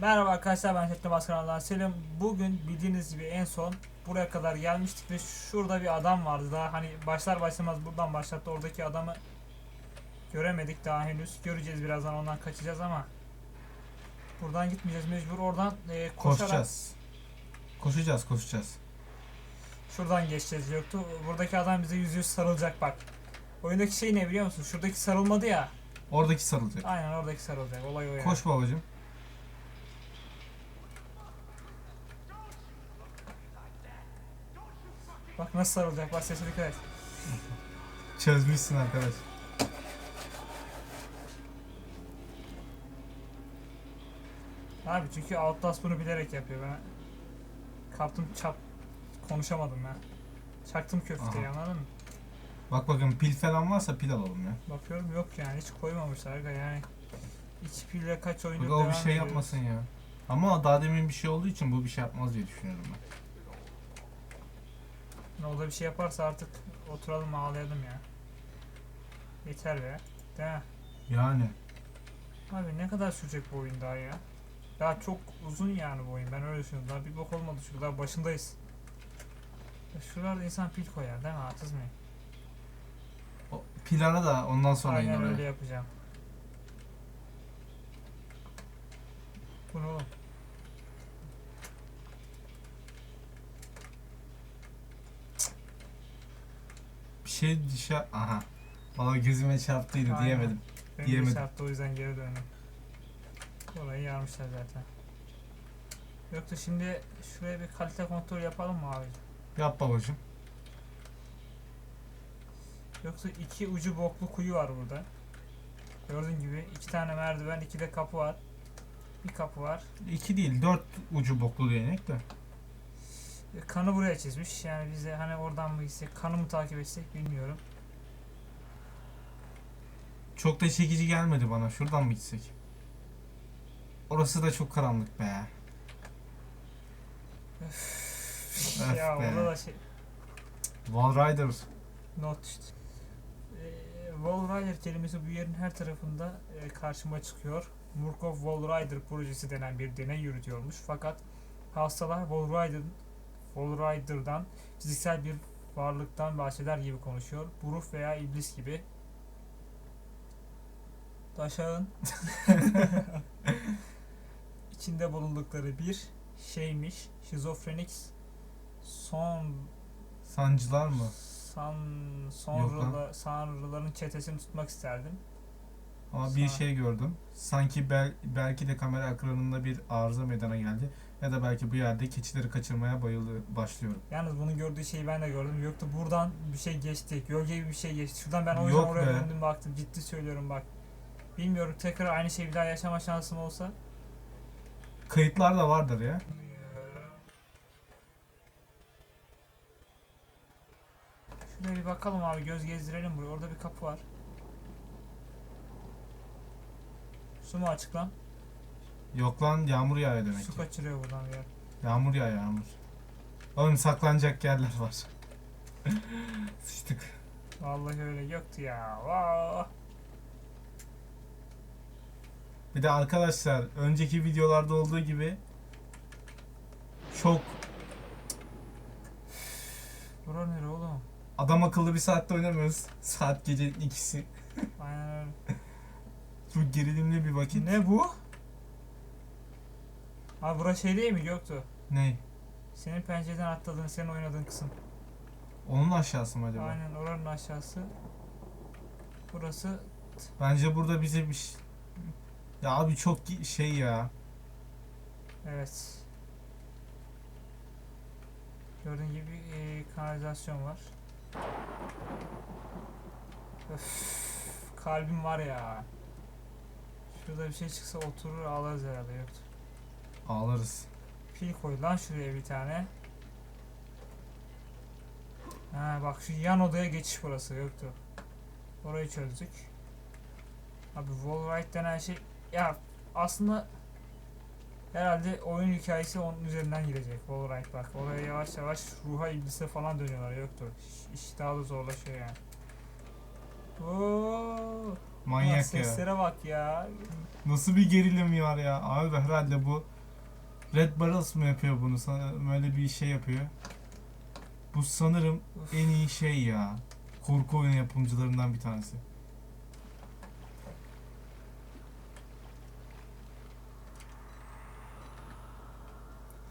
Merhaba arkadaşlar ben Şeklin Başkanı'ndan Selim. Bugün bildiğiniz gibi en son buraya kadar gelmiştik ve şurada bir adam vardı daha hani başlar başlamaz buradan başlattı oradaki adamı göremedik daha henüz. Göreceğiz birazdan ondan kaçacağız ama buradan gitmeyeceğiz mecbur oradan e, koşarak Koşacağız. Koşacağız, koşacağız. şuradan geçeceğiz yoktu. Buradaki adam bize yüz yüz sarılacak bak. Oyundaki şey ne biliyor musun? Şuradaki sarılmadı ya. Oradaki sarılacak. Aynen oradaki sarılacak. Olay o yani. Koş babacım. Bak nasıl sarılacak. Bak sesine dikkat et. Çözmüşsün arkadaş. Abi çünkü Outlast bunu bilerek yapıyor. Ben kaptım çap konuşamadım ya. Çaktım köfteyi Aha. anladın mı? Bak bakın pil falan varsa pil alalım ya. Bakıyorum yok yani hiç koymamışlar aga yani. İki pille kaç oyundur Bak o bir şey ediyoruz. yapmasın ya. Ama daha demin bir şey olduğu için bu bir şey yapmaz diye düşünüyorum ben. Ne oldu bir şey yaparsa artık oturalım ağlayalım ya. Yeter be. Değil mi? Yani. Abi ne kadar sürecek bu oyun daha ya? Daha çok uzun yani bu oyun ben öyle düşünüyorum. Daha bir bok olmadı şurada daha başındayız. Ya Şuralarda insan pil koyar değil mi? Haksız mıyım? O pil ara da ondan sonra in Aynen oraya. öyle yapacağım. Bu ne oğlum? Şey dışa... Aha. Valla gözüme çarptıydı Aynen. diyemedim. Benim Diyemedim. çarptı o yüzden geri döndüm. Orayı yarmışlar zaten. Yoksa şimdi şuraya bir kalite kontrol yapalım mı abi? Yap babacım. Yoksa iki ucu boklu kuyu var burada. Gördüğün gibi iki tane merdiven, iki de kapı var. Bir kapı var. İki değil, dört ucu boklu değnek de. Kanı buraya çizmiş. Yani biz de hani oradan mı gitsek, kanı mı takip etsek bilmiyorum. Çok da çekici gelmedi bana. Şuradan mı gitsek? Orası da çok karanlık be. Öf ya be. orada da şey... Wall Rider. Not işte. Ee, Wall Rider kelimesi bu yerin her tarafında e, karşıma çıkıyor. Murkoff Wall Rider projesi denen bir deney yürütüyormuş. Fakat hastalar Wall Rider Wall Rider'dan fiziksel bir varlıktan bahseder gibi konuşuyor. Bu ruh veya iblis gibi. Taşağın içinde bulundukları bir şeymiş. Şizofrenik son Sancılar mı? San, Yok sonrala, sanrıların çetesini tutmak isterdim. Ama bir Sa- şey gördüm. Sanki bel, belki de kamera ekranında bir arıza meydana geldi. Ya da belki bu yerde keçileri kaçırmaya bayıldı başlıyorum. Yalnız bunun gördüğü şeyi ben de gördüm. Yoktu buradan bir şey geçti. Gölge gibi bir şey geçti. Şuradan ben o yüzden Yok oraya be. döndüm baktım. Ciddi söylüyorum bak. Bilmiyorum tekrar aynı şeyi bir daha yaşama şansım olsa. Kayıtlar da vardır ya. Şuraya bir bakalım abi göz gezdirelim buraya. Orada bir kapı var. Su mu açık lan? Yok lan yağmur yağıyor demek Su ki. kaçırıyor buradan ya. Yağmur yağıyor yağmur. Oğlum saklanacak yerler var. Sıçtık. Vallahi öyle yoktu ya. Vaa. Bir de arkadaşlar önceki videolarda olduğu gibi çok Bura nere oğlum? adam akıllı bir saatte oynamıyoruz. Saat gecenin ikisi. Aynen öyle. Çok gerilimli bir vakit. Ne bu? Abi bura şey değil mi Göktuğ? Ne? Senin pencereden atladığın, senin oynadığın kısım. Onun aşağısı mı acaba? Aynen oranın aşağısı. Burası Bence burada bize bir. Ya abi çok gi- şey ya. evet. Gördüğün gibi e, kanalizasyon var. Öf, kalbim var ya. Şurada bir şey çıksa oturur ağlarız herhalde yoktu. Ağlarız. Pil koy lan şuraya bir tane. Ha bak şu yan odaya geçiş burası yoktu. Orayı çözdük. Abi Wallride denen şey ya aslında herhalde oyun hikayesi onun üzerinden girecek Wallride bak. Oraya yavaş yavaş ruha iblise falan dönüyorlar yoktu. İş, daha da zorlaşıyor yani. Oo, Manyak ya. seslere bak ya. Nasıl bir gerilim var ya. Abi herhalde bu Red Barrels mı yapıyor bunu? Sana böyle bir şey yapıyor. Bu sanırım Uf. en iyi şey ya. Korku oyunu yapımcılarından bir tanesi.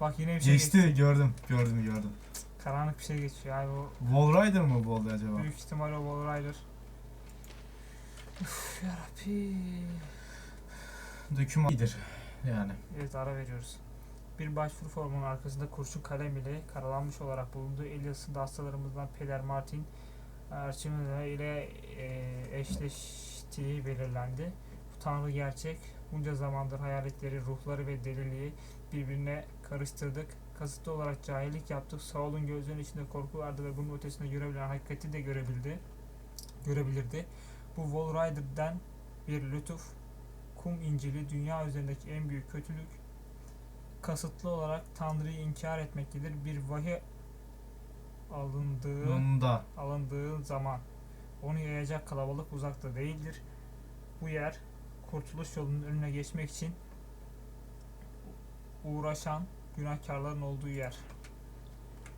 Bak yine bir şey Geçti geçiyor. gördüm gördüm gördüm. Karanlık bir şey geçiyor abi o. Wall Rider mı bu oldu acaba? Büyük ihtimal o Wall Rider. Üf yarabbi. Döküman iyidir yani. Evet ara veriyoruz. Bir başvuru formunun arkasında kurşun kalem ile karalanmış olarak bulunduğu Elias'ın da hastalarımızdan Peder Martin Archimede ile e, eşleştiği belirlendi. Bu tanrı gerçek. Bunca zamandır hayaletleri, ruhları ve deliliği birbirine karıştırdık. Kasıtlı olarak cahillik yaptık. Saul'un gözlerinin içinde korku vardı ve bunun ötesinde görebilen hakikati de görebildi. Görebilirdi. Bu Wall Rider'den bir lütuf. Kum İncil'i dünya üzerindeki en büyük kötülük kasıtlı olarak Tanrı'yı inkar etmektedir. Bir vahiy alındığı Bunda. alındığı zaman onu yayacak kalabalık uzakta değildir. Bu yer kurtuluş yolunun önüne geçmek için uğraşan günahkarların olduğu yer.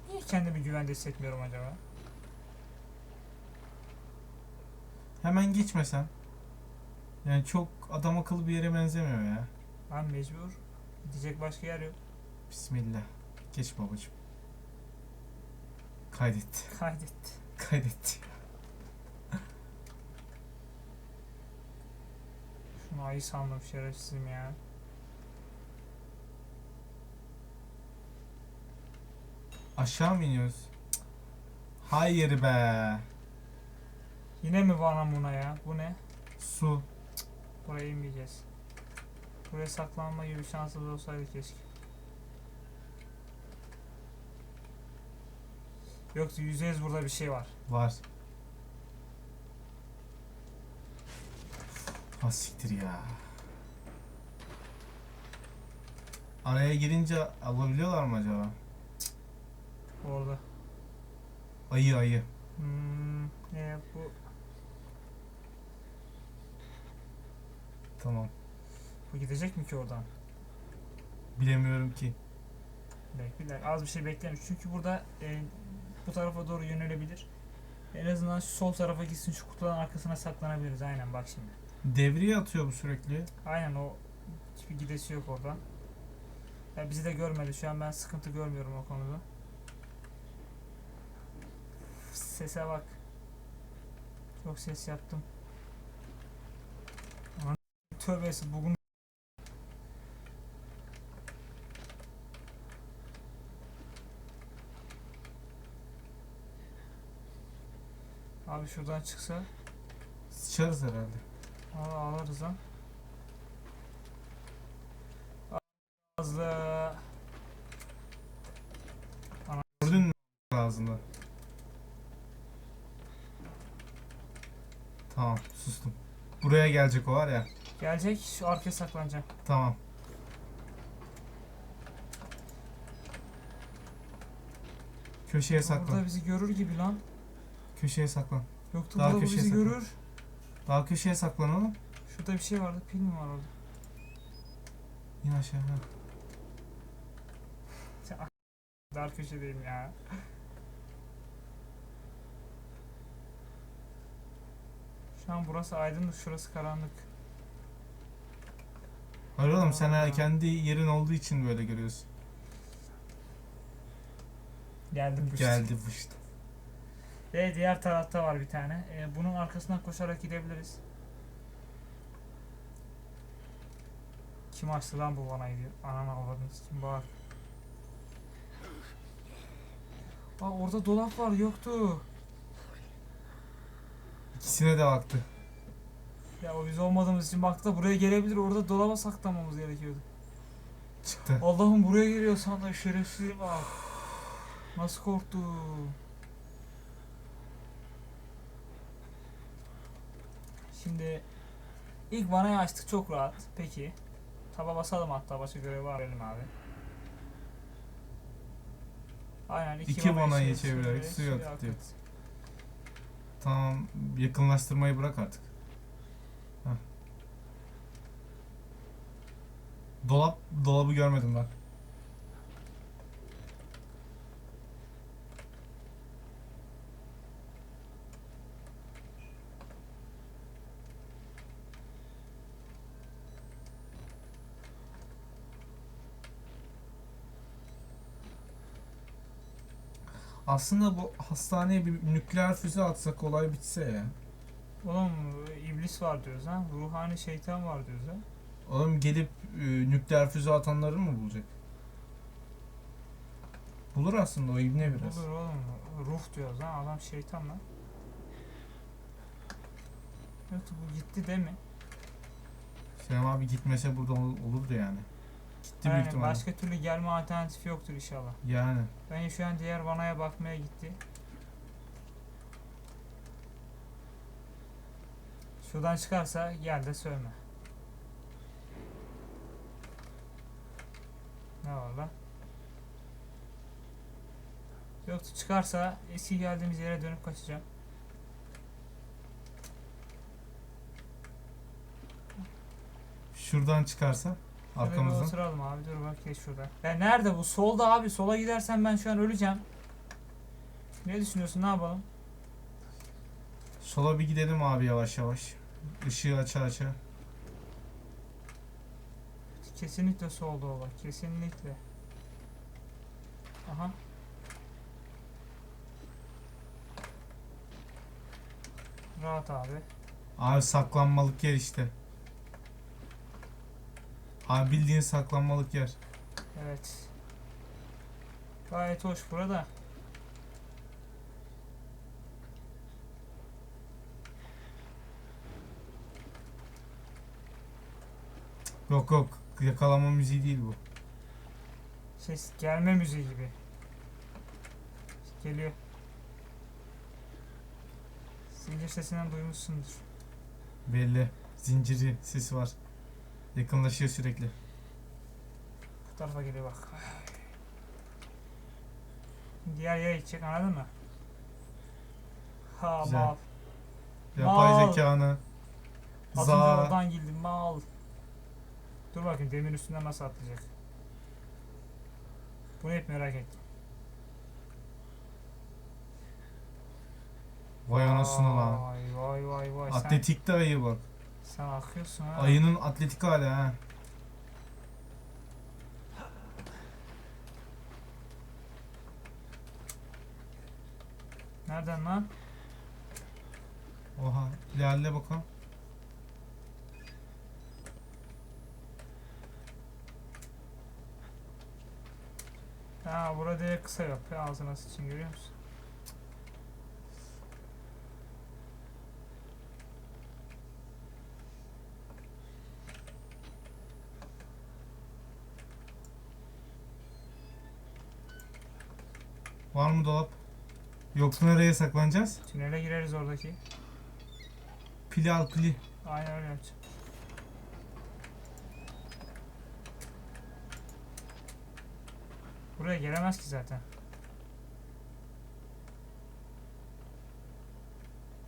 Niye kendimi güvende hissetmiyorum acaba? Hemen geçmesen. Yani çok adam akıllı bir yere benzemiyor ya. Ben mecbur. Gidecek başka yer yok. Bismillah. Geç babacım. Kaydet. Kaydet. Kaydet. Şunu ayı sandım şerefsizim ya. Aşağı mı iniyoruz? Hayır be. Yine mi bana buna ya? Bu ne? Su. Buraya inmeyeceğiz. Buraya saklanma gibi şansımız olsaydı keşke. Yoksa yüzde yüz burada bir şey var. Var. Ha siktir ya. Araya girince alabiliyorlar mı acaba? Orada. Ayı ayı. Hmm, ne bu? Tamam. Bu gidecek mi ki oradan? Bilemiyorum ki. Bek, bir dakika, az bir şey beklemiş. Çünkü burada e, bu tarafa doğru yönelebilir. En azından şu sol tarafa gitsin şu kutuların arkasına saklanabiliriz. Aynen bak şimdi. Devriye atıyor bu sürekli. Aynen o hiçbir gidesi yok oradan. Ya bizi de görmedi. Şu an ben sıkıntı görmüyorum o konuda. Sese bak. Çok ses yaptım. Tövbesi bugün Abi şuradan çıksa Sıçarız herhalde. Aa, alırız lan. Ağzı. Gördün mü ağzında? Tamam sustum. Buraya gelecek o var ya. Gelecek şu arkaya saklanacağım. Tamam. Köşeye saklan. Burada bizi görür gibi lan. Köşeye saklan. Yoktu Daha burada bu köşeye bizi saklan. görür. Daha köşeye saklan oğlum. Şurada bir şey vardı. Pil mi var orada? İn aşağı. ha. Dar köşedeyim ya. Şu an burası aydınlık, şurası karanlık. Hayır oğlum sen ha- kendi yerin olduğu için böyle görüyorsun. Geldim bu Geldi bu işte. Ve diğer tarafta var bir tane. Ee, bunun arkasından koşarak gidebiliriz. Kim açtı lan bu bana gidiyor? Ananı avradınız kim bağır. Aa orada dolap var yoktu. İkisine de baktı. Ya o biz olmadığımız için baktı da buraya gelebilir. Orada dolaba saklamamız gerekiyordu. Çıktı. Allah'ım buraya geliyor sandım şerefsiz bak. Nasıl korktum. Şimdi ilk vanayı açtık çok rahat. Peki. Taba basalım hatta başka görev var verelim abi. Aynen iki, iki vanayı çevirerek suya akıt diyor. Tamam yakınlaştırmayı bırak artık. Heh. Dolap dolabı görmedim ben. Aslında bu hastaneye bir nükleer füze atsak olay bitse ya. Oğlum iblis var diyoruz ha. Ruhani şeytan var diyoruz ha. Oğlum gelip e, nükleer füze atanları mı bulacak? Bulur aslında o ibne biraz. Olur oğlum. Ruh diyoruz ha. Adam şeytan lan. Evet bu gitti değil mi? Selam abi gitmese burada ol- olurdu yani. Gitti büyük ihtimalle. başka türlü gelme alternatifi yoktur inşallah. Yani. Ben şu an diğer vanaya bakmaya gitti. Şuradan çıkarsa gel de sövme. Ne var lan? Yoksa çıkarsa eski geldiğimiz yere dönüp kaçacağım. Şuradan çıkarsa Arkamızdan. oturalım abi dur bak geç şurada. Ya nerede bu? Solda abi. Sola gidersen ben şu an öleceğim. Ne düşünüyorsun? Ne yapalım? Sola bir gidelim abi yavaş yavaş. Işığı aça aça. Kesinlikle solda o bak. Kesinlikle. Aha. Rahat abi. Abi saklanmalık yer işte. Abi bildiğin saklanmalık yer. Evet. Gayet hoş burada. Yok yok yakalama müziği değil bu. Ses gelme müziği gibi. Geliyor. Zincir sesinden duymuşsundur. Belli. Zinciri sesi var. Yakınlaşıyor sürekli. Bu tarafa geliyor bak. Diğer yere gidecek anladın mı? Ha Güzel. mal. Yapay Mal. zekanı. Az önce Za. oradan girdim mal. Dur bakayım demir üstünden nasıl atlayacak. Bunu hep merak ettim. Vay anasını lan. Vay vay vay vay. Atletikte ayı bak. Sen akıyorsun ha. Ayının atletik hali ha. Nereden lan? Oha. İlerle bakalım. Ha burada kısa yok. Ağzına sıçın görüyor musun? Var mı dolap? Yoksa nereye saklanacağız? Tünele gireriz oradaki. Pili al pili. Aynen öyle yapacağım. Buraya gelemez ki zaten.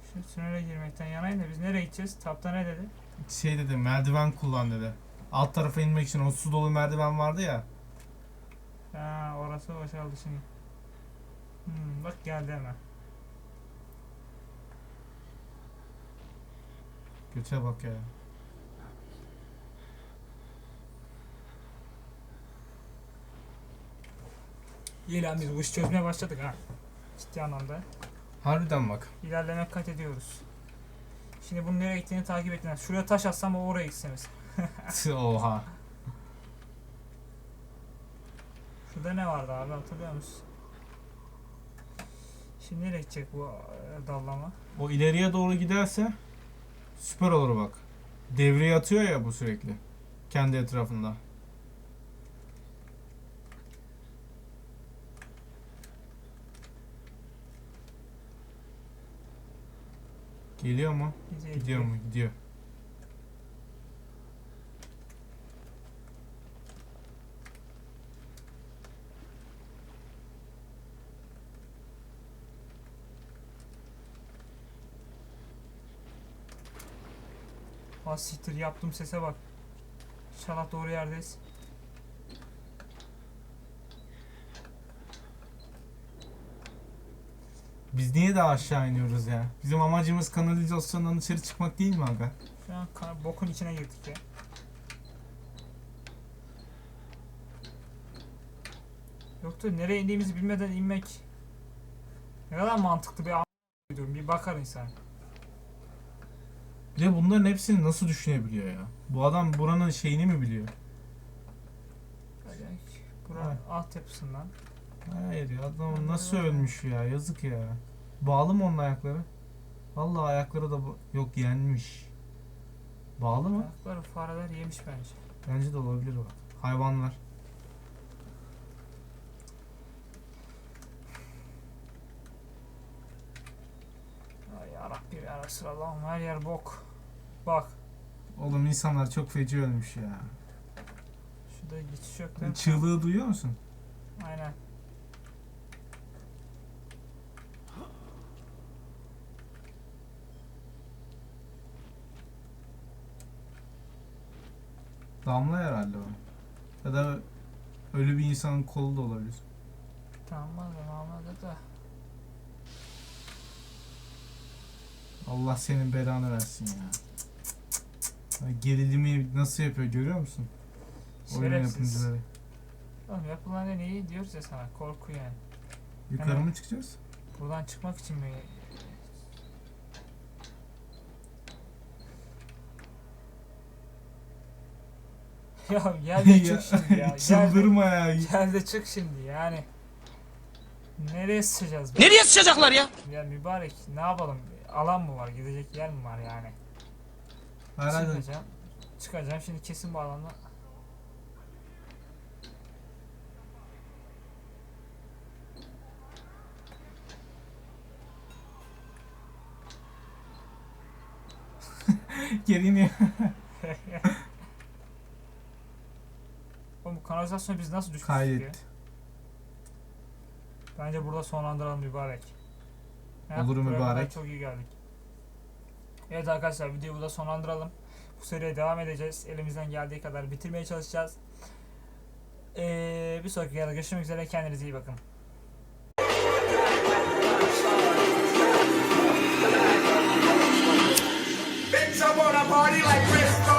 Şu tünele girmekten yanayım da biz nereye gideceğiz? Tapta ne dedi? Şey dedi merdiven kullan dedi. Alt tarafa inmek için o su dolu merdiven vardı ya. Ha orası boşaldı şimdi. Hmm, bak geldi hemen. Göte bak ya. İyi lan biz bu işi çözmeye başladık ha. Ciddi anlamda. Harbiden bak. İlerleme kat ediyoruz. Şimdi bunun nereye gittiğini takip ettiler. Şuraya taş atsam o oraya gitse mesela. Oha. Şurada ne vardı abi hatırlıyor musun? Şimdi nereye gidecek bu e, dallama? O ileriye doğru giderse süper olur bak. Devreye atıyor ya bu sürekli. Kendi etrafında. Geliyor mu? Gidiyor, Gidiyor mu? Gidiyor. Ah, siktir yaptım sese bak. İnşallah doğru yerdeyiz. Biz niye daha aşağı iniyoruz ya? Bizim amacımız kanalizasyondan dışarı çıkmak değil mi aga? Şu an bokun içine girdik ya. Yoktu nereye indiğimizi bilmeden inmek ne kadar mantıklı bir an bir bakar insan. Bir de bunların hepsini nasıl düşünebiliyor ya? Bu adam buranın şeyini mi biliyor? Böyle Buranın altyapısından. Hayır ya adam nasıl ölmüş ya yazık ya. Bağlı mı onun ayakları? Vallahi ayakları da bu- yok yenmiş. Bağlı mı? Ayakları fareler yemiş bence. Bence de olabilir bak. Hayvanlar. Ay yarabbim ya Resulallah her yer bok. Bak Oğlum insanlar çok feci ölmüş ya. şurada geçiş yok değil mi? Çığlığı duyuyor musun? Aynen. Damla herhalde o. Ya da ölü bir insanın kolu da olabilir. Tamam anladı da. Allah senin belanı versin ya. Ya Gerilimi nasıl yapıyor görüyor musun? Oyun Şerefsiz. yapımcıları. Oğlum yapılan en iyi diyoruz ya sana korku yani. Yukarı Evet. mı çıkacağız? Buradan çıkmak için mi? ya gel de çık şimdi ya. Gel de, Çıldırma ya. gel de çık şimdi yani. Nereye sıçacağız? be? Nereye sıçacaklar ya? Ya mübarek ne yapalım? Alan mı var? Gidecek yer mi var yani? Herhalde Çıkacağım. Çıkacağım şimdi kesin bu alanda. geri iniyor. Oğlum bu kanalizasyonu biz nasıl düşmüştük ya? Kaydet. Bence burada sonlandıralım mübarek. Ha, Olur mübarek. Çok iyi geldik. Evet arkadaşlar videoyu burada sonlandıralım. Bu seriye devam edeceğiz. Elimizden geldiği kadar bitirmeye çalışacağız. Ee, bir sonraki videoda görüşmek üzere. Kendinize iyi bakın. Bitch, I wanna party like Chris